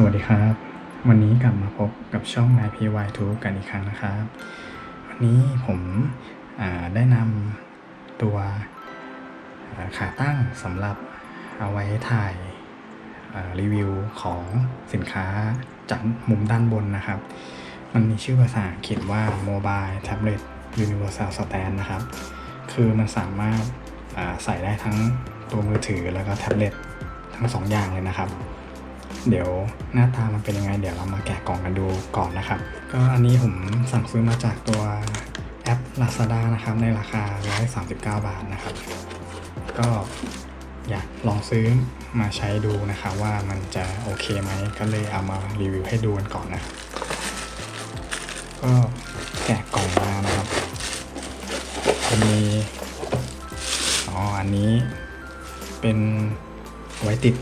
สวัสดีครับ วันนี้กลับมาพบกับช่อง IPY2 กันอีกครั้งนะครับ วันนี้ผมได้นำตัวขาตั้งสำหรับเอาไว้ถ่ายรีวิวของสินค้าจากมุมด้านบนนะครับ มันมีชื่อภาษาอังกฤษว่า Mobile Tablet Universal Stand นะครับ คือมันสามารถใส่ได้ทั้งตัวมือถือแล้วก็แท็บเล็ตทั้งสองอย่างเลยนะครับ เดี๋ยวหน้าตามันเป็นยังไง เดี๋ยวเรามาแกะกล่องกันดูก่อนนะครับ ก็อันนี้ผมสั่งซื้อมาจากตัวแอป Lazada นะครับ ในราคา 139 บาทนะครับ ก็อยากลองซื้อมาใช้ดูนะครับว่ามันจะโอเคไหมก็เลยเอามารีวิวให้ดูกันก่อนนะ ก็แกะกล่องมานะครับจะมีอ๋ออันนี้เป็น ไว้ติด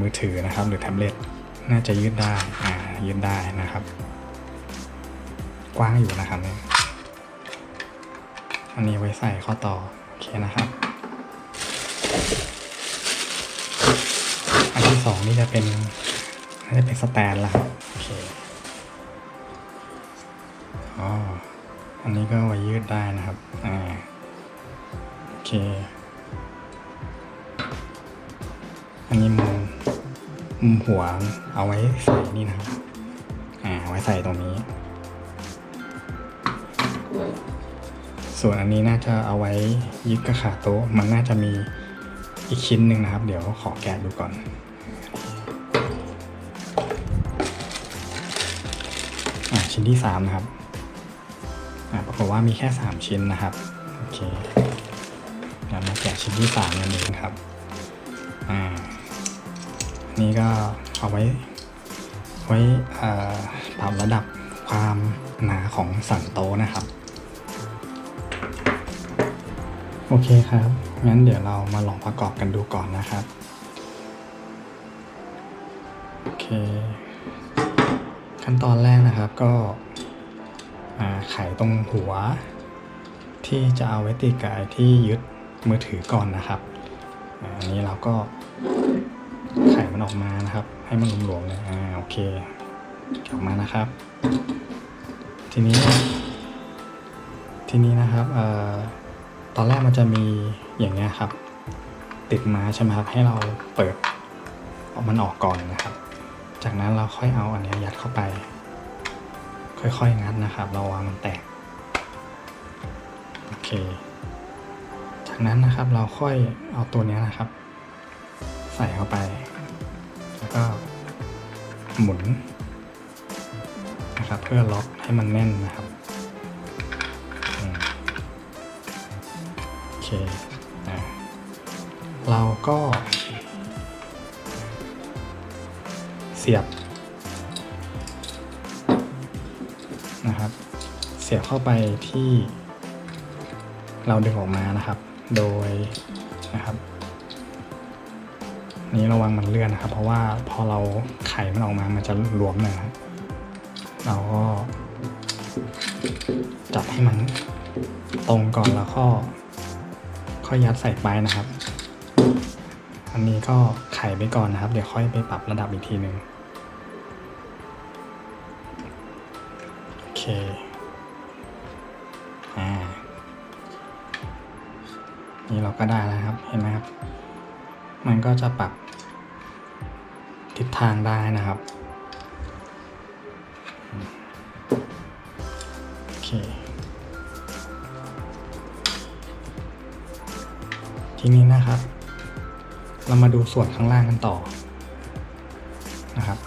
มือถือนะครับ หรือแท็บเล็ตน่าจะยืดได้ยืดได้นะครับ กว้างอยู่นะครับเนอันนี้ไว้ใส่ข้อต่อโอเคนะครับ อันที่สองนี่จะเป็นน่าจะเป็นสแตนล้วครับโอเคอ๋ออันนี้ก็ไว้ยืดได้นะครับอ่าโอเค มุมหัวเอาไว้ใส่นี่นะครับ อ่าไว้ใส่ตรงนี้ ส่วนอันนี้น่าจะเอาไว้ยึดกับขาโต๊ะ มันน่าจะมีอีกชิ้นหนึ่งนะครับ เดี๋ยวขอแกะดูก่อนอ่าชิ้นที่สามนะครับอ่าปรากฏว่ามีแค่สามชิ้นนะครับ โอเคเดี๋ยวมาแกะชิ้นที่สามกันเองครับ นี่ก็เอาไว้ไว้ปรับระดับความหนาของสันโตนะครับ โอเคครับ งั้นเดี๋ยวเรามาลองประกอบกันดูก่อนนะครับ โอเค ขั้นตอนแรกนะครับก็ไขตรงหัว ที่จะเอาไว้ติดกับไอที่ยึดมือถือก่อนนะครับ อันนี้เราก็ ไข่มันออกมานะครับ ให้มันหลวมๆเลยอ่าโอเคออกมานะครับ ทีนี้ ทีนี้นะครับเอ่อตอนแรกมันจะมีอย่างเงี้ยครับ ติดมาใช่ไหมครับให้เราเปิดเอามันออกก่อนนะครับ จากนั้นเราค่อยเอาอันนี้ยัดเข้าไป ค่อยๆงัดนะครับระวังมันแตกโอเค จากนั้นนะครับเราค่อยเอาตัวนี้นะครับ ใส่เข้าไป แล้วก็หมุนนะครับ เพื่อล็อกให้มันแน่นนะครับโอเคอะเราก็ เสียบนะครับ เสียบเข้าไปที่เราดึงออกมานะครับ โดยนะครับ นี้ระวังมันเลื่อนนะครับ เพราะว่าพอเราไข่มันออกมามันจะหลวมหน่อยนะเราก็จับให้มันตรงก่อนแล้วก็ค่อยยัดใส่ไปนะครับ อันนี้ก็ไข่ไปก่อนนะครับ เดี๋ยวค่อยไปปรับระดับอีกทีหนึ่งโอเคอ่านี่เราก็ได้แล้วครับ เห็นไหมครับ มันก็จะปรับ ทิศทางได้นะครับ โอเค ทีนี้นะครับ เรามาดูส่วนข้างล่างกันต่อนะครับ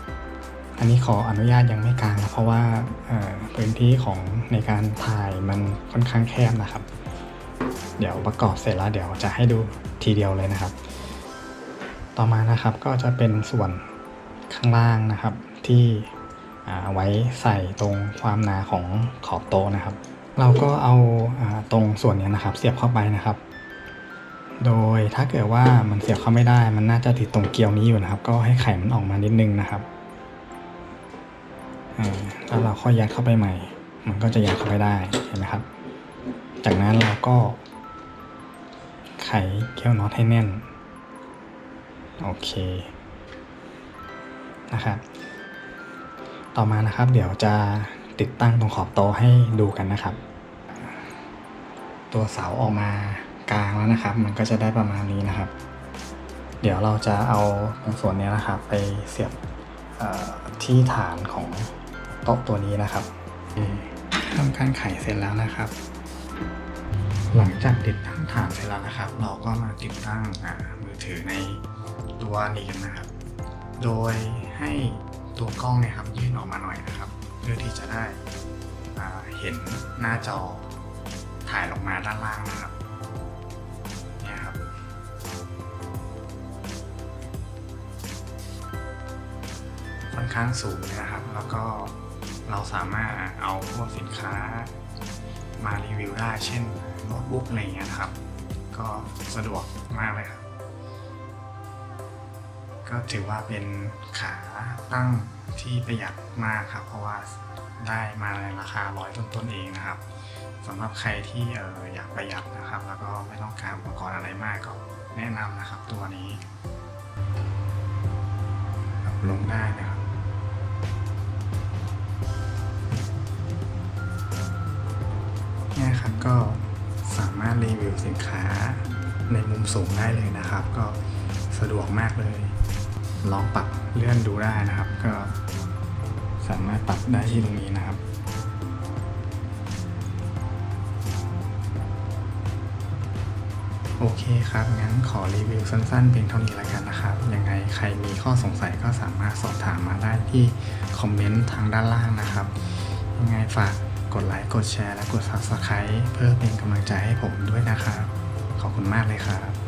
อันนี้ขออนุญาตยังไม่กลางนะเพราะว่าพื้นที่ของในการถ่ายมันค่อนข้างแคบนะครับ เดี๋ยวประกอบเสร็จแล้วเดี๋ยวจะให้ดูทีเดียวเลยนะครับ ต่อมานะครับก็จะเป็นส่วน ข้างล่างนะครับ ที่เอาไว้ใส่ตรงความหนาของขอบโต๊ะนะครับ เราก็เอาอาตรงส่วนนี้นะครับ เสียบเข้าไปนะครับ โดยถ้าเกิดว่ามันเสียบเข้าไม่ได้ มันน่าจะติดตรงเกลียวนี้อยู่นะครับ ก็ให้ไข่มันออกมานิดนึงนะครับแล้วเราค่อยยัดเข้าไปใหม่ มันก็จะยัดเข้าไปได้เห็นไหมครับ จากนั้นเราก็ ไขเกลียวน็อตให้แน่น โอเค นะครับ ต่อมานะครับ เดี๋ยวจะติดตั้งตรงขอบโต๊ะให้ดูกันนะครับ ตัวเสาออกมากลางแล้วนะครับ มันก็จะได้ประมาณนี้นะครับ เดี๋ยวเราจะเอาตรงส่วนนี้นะครับ ไปเสียบที่ฐานของโต๊ะตัวนี้นะครับทำการไขเสร็จแล้วนะครับ หลังจากติดตั้งฐานเสร็จแล้วนะครับ เราก็มาติดตั้งมือถือในตัวนี้กันนะครับ โดยให้ตัวกล้องเนี่ยครับยื่นออกมาหน่อยนะครับ เพื่อที่จะได้เห็นหน้าจอถ่ายลงมาด้านล่างนะครับเนี่ยครับ ค่อนข้างสูงนะครับ แล้วก็เราสามารถเอาพวกสินค้ามารีวิวได้ เช่นโน้ตบุ๊กอะไรเงี้ยนะครับ ก็สะดวกมากเลยครับ ก็ถือว่าเป็นขาตั้งที่ประหยัดมากครับ เพราะว่าได้มาในราคาร้อยต้นๆเองนะครับสำหรับใครที่เอออยากประหยัดนะครับ แล้วก็ไม่ต้องการอุปกรณ์อะไรมากก็แนะนำนะครับตัวนี้ลงได้นะครับเนี่ยครับก็สามารถรีวิวสินค้าในมุมสูงได้เลยนะครับ ก็สะดวกมากเลย ลองปรับเลื่อนดูได้นะครับ ก็สามารถปรับได้ที่ตรงนี้นะครับโอเคครับ งั้นขอรีวิวสั้นๆเพียงเท่านี้ล้วกันนะครับ ยังไงใครมีข้อสงสัยก็สามารถสอบถามมาได้ที่คอมเมนต์ทางด้านล่างนะครับ ยังไงฝากกดไลค์ กดแชร์ และกด Subscribe เพื่อเป็นกำลังใจให้ผมด้วยนะครับ ขอบคุณมากเลยครับ